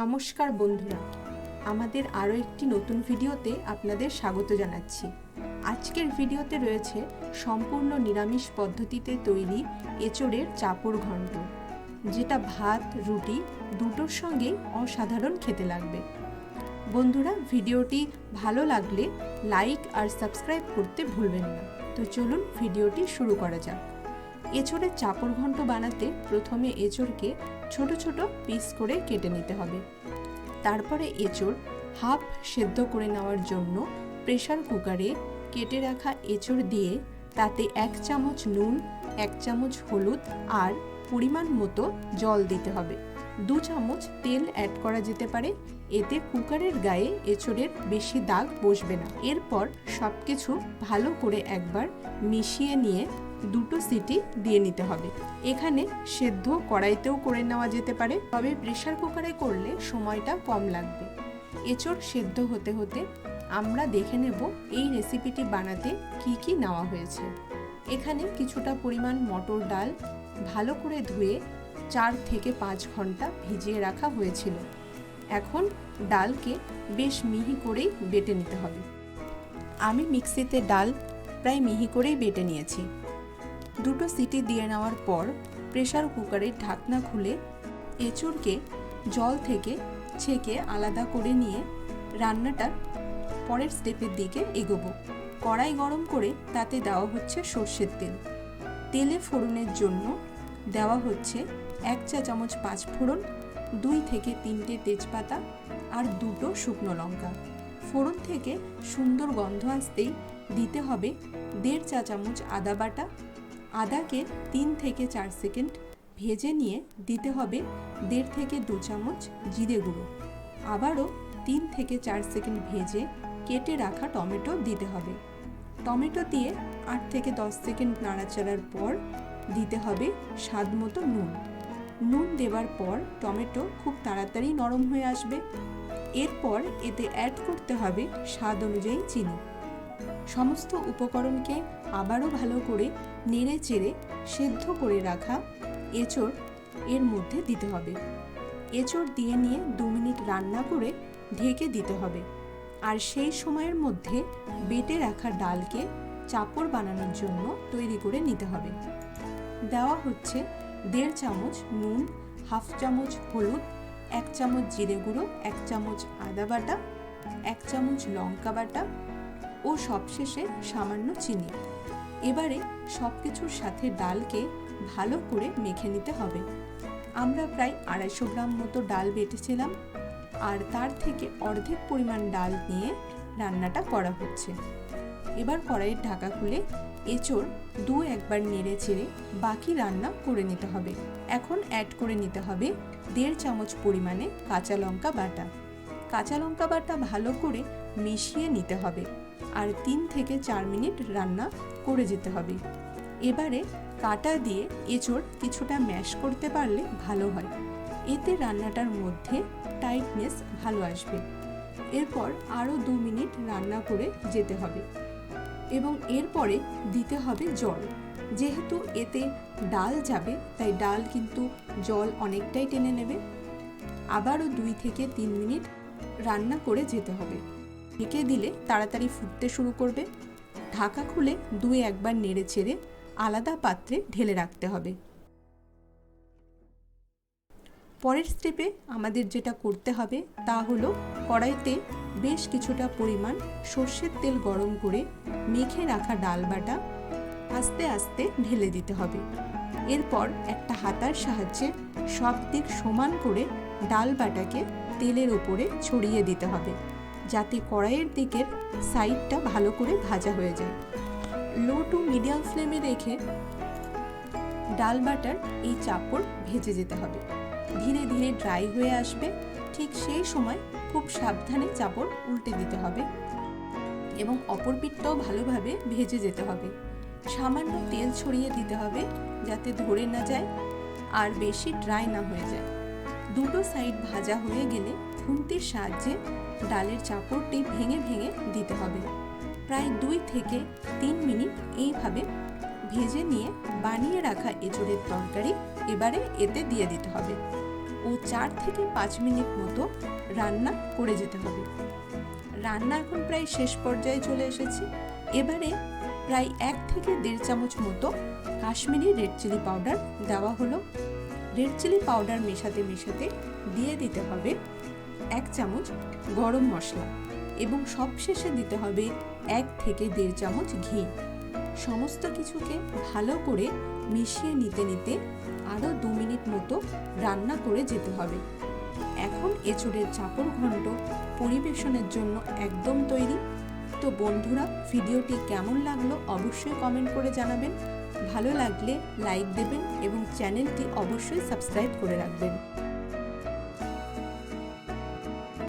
নমস্কার বন্ধুরা। আমাদের আরও একটি নতুন ভিডিওতে আপনাদের স্বাগত জানাচ্ছি। আজকের ভিডিওতে রয়েছে সম্পূর্ণ নিরামিষ পদ্ধতিতে তৈরি এঁচড়ের চাপড় ঘন্ট, যেটা ভাত, রুটি দুটোর সঙ্গেই অসাধারণ খেতে লাগবে। বন্ধুরা, ভিডিওটি ভালো লাগলে লাইক আর সাবস্ক্রাইব করতে ভুলবেন না। তো চলুন ভিডিওটি শুরু করা যাক। এঁচড়ের চাপড় ঘন্ট বানাতে প্রথমে এঁচড়কে ছোট ছোট পিস করে কেটে নিতে হবে। তারপরে এঁচড় হাফ সেদ্ধ করে নেওয়ার জন্য প্রেশার কুকারে কেটে রাখা এঁচড় দিয়ে তাতে এক চামচ নুন, এক চামচ হলুদ আর পরিমাণ মতো জল দিতে হবে। দু চামচ তেল অ্যাড করা যেতে পারে, এতে কুকারের গায়ে এঁচড়ের বেশি দাগ বসবে না। এরপর সব কিছু ভালো করে একবার মিশিয়ে নিয়ে দুটো সিটি দিয়ে নিতে হবে। এখানে সেদ্ধ কড়াইতেও করে নেওয়া যেতে পারে, তবে প্রেশার কুকারে করলে সময়টা কম লাগবে। এঁচড় সেদ্ধ হতে হতে আমরা দেখে নেব এই রেসিপিটি বানাতে কি কি নেওয়া হয়েছে। এখানে কিছুটা পরিমাণ মটর ডাল ভালো করে ধুয়ে চার থেকে পাঁচ ঘণ্টা ভিজিয়ে রাখা হয়েছিল। এখন ডালকে বেশ মিহি করেই বেটে নিতে হবে। আমি মিক্সিতে ডাল প্রায় মিহি করেই বেটে নিয়েছি। দুটো সিটি দিয়ে নেওয়ার পর প্রেসার কুকারের ঢাকনা খুলে এঁচড়কে জল থেকে ছেঁকে আলাদা করে নিয়ে রান্নাটার পরের স্টেপের দিকে এগোবো। কড়াই গরম করে তাতে দেওয়া হচ্ছে সর্ষের তেল। তেলে ফোড়নের জন্য দেওয়া হচ্ছে এক চা চামচ পাঁচ ফোড়ন, দুই থেকে তিনটে তেজপাতা আর দুটো শুকনো লঙ্কা। ফোড়ন থেকে সুন্দর গন্ধ আসতেই দিতে হবে দেড় চা চামচ আদা বাটা আদাকে তিন থেকে চার সেকেন্ড ভেজে নিয়ে দিতে হবে দেড় থেকে দু চামচ জিরে গুঁড়ো। আবারও তিন থেকে চার সেকেন্ড ভেজে কেটে রাখা টমেটো দিতে হবে। টমেটো দিয়ে আট থেকে দশ সেকেন্ড নাড়াচাড়ার পর দিতে হবে স্বাদ মতো নুন। নুন দেওয়ার পর টমেটো খুব তাড়াতাড়ি নরম হয়ে আসবে। এরপর এতে অ্যাড করতে হবে স্বাদ অনুযায়ী চিনি। সমস্ত উপকরণকে আবারও ভালো করে নেড়ে চেড়ে সেদ্ধ করে রাখা এঁচড় এর মধ্যে দিতে হবে। এঁচড় দিয়ে নিয়ে দু মিনিট রান্না করে ঢেকে দিতে হবে। আর সেই সময়ের মধ্যে বেটে রাখা ডালকে চাপড় বানানোর জন্য তৈরি করে নিতে হবে। দেওয়া হচ্ছে দেড় চামচ নুন, হাফ চামচ হলুদ, এক চামচ জিরে গুঁড়ো, এক চামচ আদা বাটা, এক চামচ লঙ্কা বাটা ও সবশেষে সামান্য চিনি। এবারে সব কিছুর সাথে ডালকে ভালো করে মেখে নিতে হবে। আমরা প্রায় আড়াইশো গ্রাম মতো ডাল বেটেছিলাম, আর তার থেকে অর্ধেক পরিমাণ ডাল নিয়ে রান্নাটা করা হচ্ছে। এবার কড়াইয়ের ঢাকা খুলে এঁচড় দু একবার নেড়ে চেড়ে বাকি রান্না করে নিতে হবে। এখন অ্যাড করে নিতে হবে দেড় চামচ পরিমাণে কাঁচা লঙ্কা বাটা। কাঁচা লঙ্কা বাটা ভালো করে মিশিয়ে নিতে হবে আর তিন থেকে চার মিনিট রান্না করে যেতে হবে। এবারে কাটা দিয়ে এঁচড় কিছুটা ম্যাশ করতে পারলে ভালো হয়। এতে রান্নাটার মধ্যে টাইটনেস ভালো আসবে। এরপর আরও দু মিনিট রান্না করে যেতে হবে এবং এরপরে দিতে হবে জল। যেহেতু এতে ডাল যাবে, তাই ডাল কিন্তু জল অনেকটাই টেনে নেবে। আবারও দুই থেকে তিন মিনিট রান্না করে যেতে হবে। ঢেকে দিলে তাড়াতাড়ি ফুটতে শুরু করবে। ঢাকা খুলে দুই একবার নেড়ে ছেড়ে আলাদা পাত্রে ঢেলে রাখতে হবে। পরের স্টেপে আমাদের যেটা করতে হবে তা হলো কড়াইতে বেশ কিছুটা পরিমাণ সর্ষের তেল গরম করে মেখে রাখা ডাল বাটা আস্তে আস্তে ঢেলে দিতে হবে। এরপর একটা হাতার সাহায্যে সব দিক সমান করে ডাল বাটাকে তেলের ওপরে ছড়িয়ে দিতে হবে। যাতে কড়াইয়ের দিকের সাইডটা ভালো করে ভাজা হয়ে যায়। লো টু মিডিয়াম ফ্লেমে রেখে ডাল বাটার এই চাপড় ভেজে যেতে হবে। ধীরে ধীরে ড্রাই হয়ে আসবে। ঠিক সেই সময় খুব সাবধানে চাপড় উল্টে দিতে হবে এবং অপর পিঠটাও ভালোভাবে ভেজে যেতে হবে। সামান্য তেল ছড়িয়ে দিতে হবে যাতে ধরে না যায় আর বেশি ড্রাই না হয়ে যায়। দুটো সাইড ভাজা হয়ে গেলে খুন্তির সাহায্যে ডালের চাপড়টি ভেঙে ভেঙে দিতে হবে। প্রায় দুই থেকে তিন মিনিট এইভাবে ভেজে নিয়ে বানিয়ে রাখা এঁচড়ের তরকারি এবারে এতে দিয়ে দিতে হবে ও চার থেকে পাঁচ মিনিট মতো রান্না করে যেতে হবে। রান্না এখন প্রায় শেষ পর্যায়ে চলে এসেছে। এবারে প্রায় এক থেকে দেড় চামচ মতো কাশ্মীরি রেড চিলি পাউডার দেওয়া হলো। রেড চিলি পাউডার মেশাতে মেশাতে দিয়ে দিতে হবে এক চামচ গরম মশলা এবং সবশেষে দিতে হবে এক থেকে দেড় চামচ ঘি। সমস্ত কিছুকে ভালো করে মিশিয়ে নিতে নিতে আরও দু মিনিট মতো রান্না করে যেতে হবে। এখন এঁচড়ের চাপড় ঘন্ট পরিবেশনের জন্য একদম তৈরি। তো বন্ধুরা, ভিডিওটি কেমন লাগল অবশ্যই কমেন্ট করে জানাবেন। ভালো লাগলে লাইক দেবেন এবং চ্যানেলটি অবশ্যই সাবস্ক্রাইব করে রাখবেন।